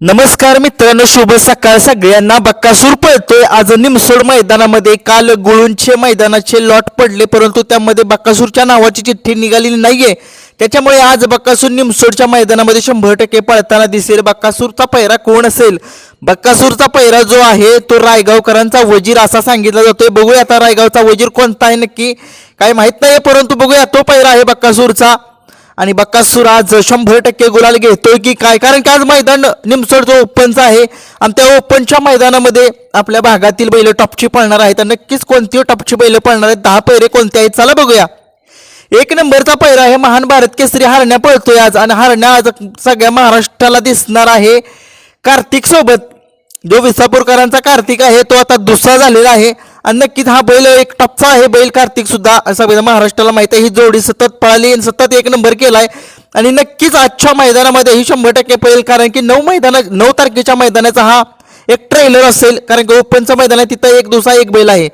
नमस्कार मित्रांनो शुभ सकाळ. सगळ्यांना बक्कासूर पळतोय आज निमसोड मैदानामध्ये काल गुळूंचे मैदानाचे लॉट पडले परंतु त्यामध्ये बक्कासूरच्या नावाची चिठ्ठी निघालेली नाहीये. त्याच्यामुळे आज बक्कासूर निमसोडच्या मैदानामध्ये शंभर टक्के पळताना दिसेल. बक्कासूरचा पैरा कोण असेल? बक्कासूरचा पैरा जो आहे तो रायगावकरांचा वजीर असा सांगितला जातोय. बघूया आता रायगावचा वजीर कोणता आहे नक्की. काय माहीत नाही परंतु बघूया तो पैरा आहे बक्कासूरचा. आणि बक्कासूर आज शंभर टक्के गुलाल घेतोय की काय? कारण की आज मैदान निमसोड जो ओपनचा आहे आणि त्या ओपनच्या मैदानामध्ये आपल्या भागातील बैल टॉपची पळणार आहेत. नक्कीच कोणती टॉपची बैल पळणार आहेत? दहा पैरे कोणते आहेत? चला बघूया. एक नंबरचा पैरा आहे महान भारत केसरी. हरण्या पळतोय आज आणि हरण्या आज सगळ्या महाराष्ट्राला दिसणार आहे कार्तिक सोबत जो विसापूरकरांचा कार्तिक आहे तो आता दुसरा झालेला आहे. आणि नक्कीच हा बैल एक टपचा आहे. बैल कार्तिक सुद्धा सगळ्या महाराष्ट्राला माहिती आहे. ही जोडी सतत पळाली आणि सतत एक नंबर केलाय. आणि नक्कीच आजच्या मैदानामध्ये ही शंभर टक्के पळेल कारण की नऊ मैदाना नऊ तारखेच्या मैदानाचा हा एक ट्रेलर असेल. कारण की ओपनचं मैदान आहे तिथं एक दुसरा एक बैल आहे.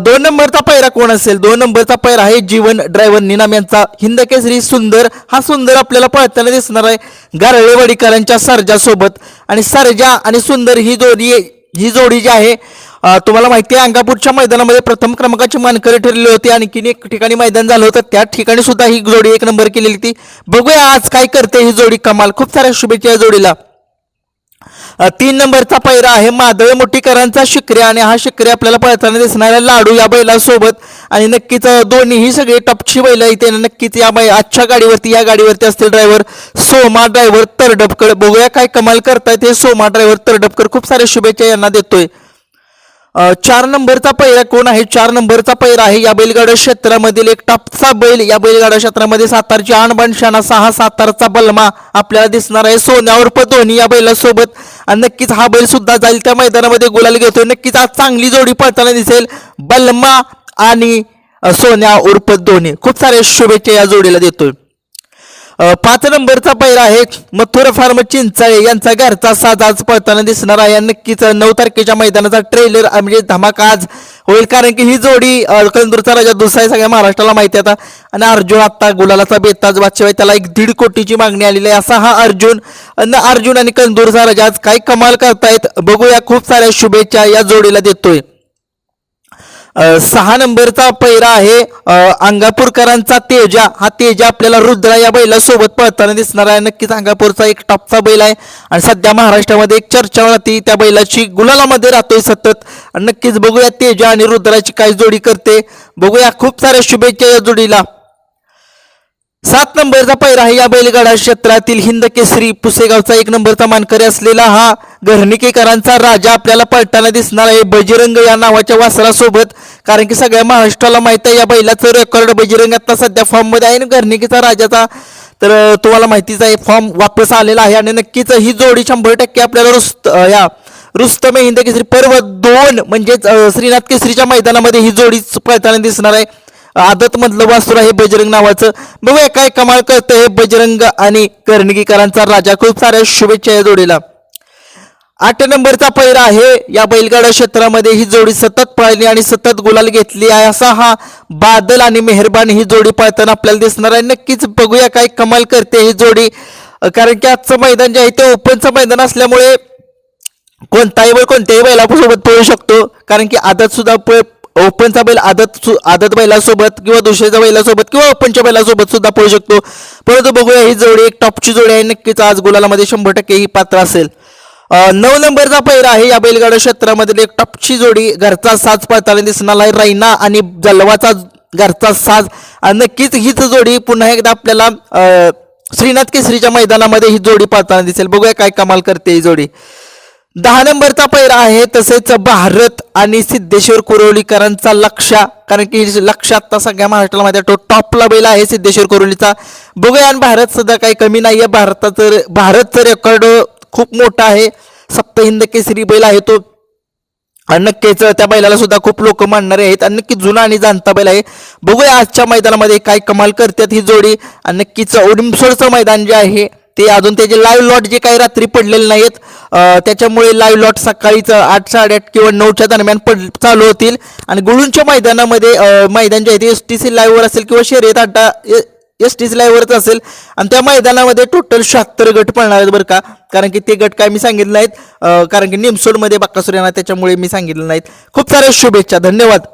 दोन नंबरचा पैरा कोण असेल? दोन नंबरचा पैरा आहे जीवन ड्रायव्हर निनाम यांचा. हिंद केसरी सुंदर हा सुंदर आपल्याला पळताना दिसणार आहे. गारळेवाडीकरांच्या सरजासोबत. आणि सरजा आणि सुंदर ही जोडी ही जोडी जी आहे तुम्हाला माहिती आहे अंगापूरच्या मैदानामध्ये प्रथम क्रमांकाची मानकरी ठरली होती आणखीन एक ठिकाणी मैदान झालं होतं. त्या ठिकाणी सुद्धा ही जोडी एक नंबर केलेली होती. बघूया आज काय करते ही जोडी कमाल. खूप साऱ्या शुभेच्छा या जोडीला. तीन नंबरचा पैरा आहे मादळ मोठीकरांचा शिकऱ्या आणि हा शिकऱ्या आपल्याला पळताना दिसणाऱ्या लाडू या बैलासोबत. आणि नक्कीच दोन्हीही दोन्ही ही सगळी टपची बैल इथे नक्कीच या बै आजच्या गाडीवरती या गाडीवरती असतील ड्रायव्हर सोमा ड्रायव्हर तरडपकर. बघूया काय कमाल करतायत हे सोमा ड्रायव्हर तरडपकर. खूप साऱ्या शुभेच्छा यांना देतोय. चार नंबरचा पैरा कोण आहे? चार नंबरचा पैरा आहे. या बैलगाडा क्षेत्रामधील एक टपचा बैल. या बैलगाडा क्षेत्रामध्ये सातारची आणबाणशाना सहा सातारचा बलमा आपल्याला दिसणार आहे. सोन्यावर धोनी या बैलासोबत. आणि नक्कीच हा बैल सुद्धा जाईल त्या मैदानामध्ये. गुलाल घेतोय. नक्कीच आज चांगली जोडी पळताना दिसेल. बलमा आणि सोन्या उर्फ धोनी. खूप साऱ्या शुभेच्छा या जोडीला देतोय. पाच नंबरचा पैरा आहे. मथुर फार्म चिंचाळे यांचा घरचा साज आज पळताना दिसणार आहे. नक्कीच नऊ तारखेच्या मैदानाचा ट्रेलर म्हणजे धमाका आज होईल. कारण की ही जोडी कंदूरचा राजा दुसरा आहे सगळ्या महाराष्ट्राला माहिती आता. आणि अर्जुन आत्ता गुलालाचा बेताज बादशाह आहे त्याला एक दीड कोटीची मागणी आलेली आहे. असा हा अर्जुन अन्न अर्जुन आणि कंदूरचा राजा आज काय कमाल करतायत बघूया. खूप साऱ्या शुभेच्छा या जोडीला देतोय. सहा नंबरचा पैरा आहे. अंगापूरकरांचा तेजा. हा तेजा आपल्याला रुद्रा या बैलासोबत पळताना दिसणार आहे. नक्कीच अंगापूरचा एक टॉपचा बैल आहे. आणि सध्या महाराष्ट्रामध्ये एक चर्चा राहते त्या बैलाची गुलालामध्ये राहतोय सतत. आणि नक्कीच बघूया तेजा आणि रुद्राची काय जोडी करते. बघूया खूप साऱ्या शुभेच्छा या जोडीला. सात नंबरचा पैरा आहे या बैलगाडा क्षेत्रातील हिंद केसरी पुसेगावचा एक नंबरचा मानकरी असलेला हा घरणिकेकरांचा राजा आपल्याला पळताना दिसणार आहे. बजरंग या नावाच्या वासरासोबत कारण की सगळ्या महाराष्ट्राला माहीत आहे या बैलाचं रेकॉर्ड बजरंग आता सध्या फॉर्ममध्ये आहे आणि घरणिकीचा राजाचा तर तुम्हाला माहितीच आहे फॉर्म वापस आलेला आहे आणि नक्कीच ही जोडी शंभर टक्के आपल्याला रुस्त या रुस्तम हिंद केसरी पर्व दोन म्हणजेच श्रीनाथ केसरीच्या मैदानामध्ये ही जोडी पळताना दिसणार आहे. आदत मधलं वासुर आहे बजरंग नावाचं. बघूया काय कमाल करतं हे बजरंग आणि कर्णिकीकरांचा राजा. खूप साऱ्या शुभेच्छा या जोडीला. आठ नंबरचा पैरा आहे. या बैलगाडा क्षेत्रामध्ये ही जोडी सतत पळली आणि सतत गुलाल घेतली आहे. असा हा बादल आणि मेहरबान ही जोडी पळताना आपल्याला दिसणार आहे. नक्कीच बघूया काय कमाल करते ही जोडी. कारण की आजचं मैदान जे आहे ते ओपनचं मैदान असल्यामुळे कोणताही बैल कोणत्याही बैलासोबत पळू शकतो. कारण की आदत सुद्धा ओपनचा बैल आदत सु- आदत बैलासोबत किंवा दुसऱ्याच्या बैलासोबत किंवा ओपनच्या बैलासोबत सुद्धा पळू शकतो. परंतु बघूया ही जोडी एक टॉपची जोडी आहे. नक्कीच आज गुलालामध्ये शंभर टक्के ही पात्र असेल. नऊ नंबरचा पैरा आहे. या बैलगाडा क्षेत्रामधील एक टॉपची जोडी घरचा साज पळताना दिसणार आहे. रैना आणि जलवाचा घरचा साज. आणि नक्कीच हीच जोडी पुन्हा एकदा आपल्याला श्रीनाथ केसरीच्या मैदानामध्ये ही जोडी पळताना दिसेल. बघूया काय कमाल करते ही जोडी. दहा नंबरचा पैरा आहे. तसेच भारत आणि सिद्धेश्वर कुरवलीकरांचा लक्षा. कारण की लक्ष आता सगळ्या महाराष्ट्राला माहिती आहे तो टॉपला बैल आहे सिद्धेश्वर कुरवलीचा बघूया आणि भारत सुद्धा काही कमी नाही आहे भारताचं भारतचं रेकॉर्ड खूप मोठा आहे. सप्तहिंद केसरी बैल आहे तो. आणि नक्कीच त्या बैलाला सुद्धा खूप लोक मानणारे आहेत. आणि नक्की जुना आणि जाणता बैल आहे. बघूया आजच्या मैदानामध्ये काय कमाल करतात ही जोडी. आणि नक्कीच ओडिमसोडचं मैदान जे आहे ते अजून त्याचे लाईव्ह लॉट जे काही रात्री पडलेले नाहीत. त्याच्यामुळे लाईव्ह लॉट सकाळीच आठ साडेआठ किंवा नऊच्या दरम्यान पड चालू होतील. आणि गुळूंच्या मैदानामध्ये मैदान जे आहे ते एस टी सी लाईव्हवर असेल किंवा शर्यत अड्डा एस टी लाईव्हवरच असेल. आणि त्या मैदानामध्ये टोटल शहात्तर गट पळणार आहेत बरं का. कारण की ते गट काय मी सांगितले नाहीत. कारण की निमसोडमध्ये बाक्कासुर यांना त्याच्यामुळे मी सांगितलं नाहीत. खूप साऱ्या शुभेच्छा. धन्यवाद.